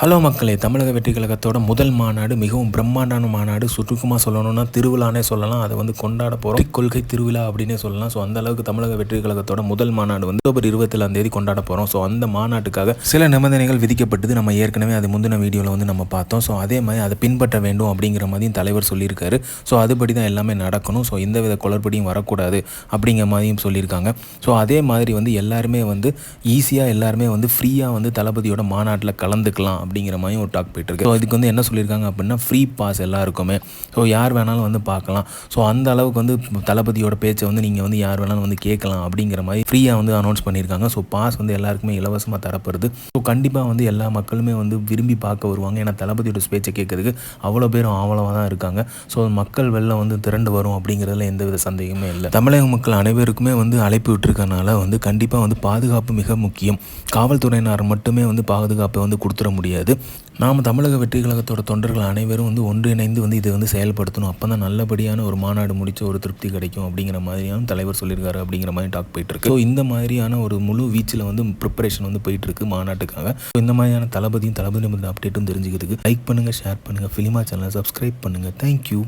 Hello மக்களே தமிழக வெற்றி கழகத்தோட முதல் மாநாடு மிகவும் பிரம்மாண்டான மாநாடு சுற்றுக்குமா சொல்லணும்னா திருவிழானே சொல்லலாம். அதை வந்து கொண்டாட போகிறோம் கொள்கை திருவிழா அப்படின்னே சொல்லலாம். ஸோ அந்த அளவுக்கு தமிழக வெற்றி கழகத்தோட முதல் மாநாடு வந்து அக்டோபர் இருபத்தேழாம் தேதி கொண்டாட போகிறோம் ஸோ அந்த மாநாட்டுக்காக சில நிபந்தனைகள் விதிக்கப்பட்டது. நம்ம ஏற்கனவே அது முந்தின வீடியோவில் வந்து நம்ம பார்த்தோம். ஸோ அதே மாதிரி அதை பின்பற்ற வேண்டும் அப்படிங்கிற மாதிரியும் தலைவர் சொல்லியிருக்காரு. ஸோ அதுபடி தான் எல்லாமே நடக்கணும். ஸோ எந்த வித குளறுபடியும் வரக்கூடாது அப்படிங்கிற மாதிரியும் சொல்லியிருக்காங்க. ஸோ அதே மாதிரி வந்து எல்லாருமே வந்து ஈஸியாக எல்லாருமே வந்து ஃப்ரீயாக வந்து தளபதியோட மாநாட்டில் கலந்துக்கலாம் அப்படிங்கிற மாதிரி ஒரு டாக் போயிட்டுருக்கு ஸோ இதுக்கு வந்து என்ன சொல்லியிருக்காங்க அப்படின்னா ஃப்ரீ பாஸ் எல்லாருக்குமே. ஸோ யார் வேணாலும் வந்து பார்க்கலாம். ஸோ அந்த அளவுக்கு வந்து தளபதியோட பேச்சை வந்து நீங்கள் வந்து யார் வேணாலும் வந்து கேட்கலாம் அப்படிங்கிற மாதிரி ஃப்ரீயாக வந்து அனௌன்ஸ் பண்ணியிருக்காங்க. ஸோ பாஸ் வந்து எல்லாருக்குமே இலவசமாக தரப்படுது. ஸோ கண்டிப்பாக வந்து எல்லா மக்களுமே வந்து விரும்பி பார்க்க வருவாங்க. ஏன்னா தளபதியோட பேச்சை கேட்கறதுக்கு அவ்வளோ பேரும் ஆவலமாக தான் இருக்காங்க. ஸோ மக்கள் வெள்ளம் வந்து திரண்டு வரும் அப்படிங்கிறதுல எந்தவித சந்தேகமே இல்லை. தமிழக மக்கள் அனைவருக்குமே வந்து அழைப்பு விட்டுருக்கனால வந்து கண்டிப்பாக வந்து பாதுகாப்பு மிக முக்கியம். காவல்துறையினர் மட்டுமே வந்து பாதுகாப்பை வந்து கொடுத்துட முடியாது. நாம் தமிழக வெற்றி கழகத்தோட தொண்டர்கள் அனைவரும் வந்து ஒன்றிணைந்து வந்து இதை வந்து செயல்படுத்தணும். அப்போ தான் நல்லபடியான ஒரு மாநாடு முடிச்ச ஒரு திருப்தி கிடைக்கும் அப்படிங்கிற மாதிரியான தலைவர் சொல்லியிருக்காரு அப்படிங்கிற மாதிரி டாக் போயிட்டுருக்கு. ஸோ இந்த மாதிரியான ஒரு முழு வீச்சில் வந்து ப்ரிப்பரேஷன் வந்து போயிட்டுருக்கு மாநாட்டுக்காக. ஸோ இந்த மாதிரியான தளபதியும் தளபதி அப்டேட்டும் தெரிஞ்சுக்கிறதுக்கு லைக் பண்ணுங்கள் ஷேர் பண்ணுங்கள் ஃபிலிமா சேனலை சப்ஸ்கிரைப் பண்ணுங்கள் தேங்க்யூ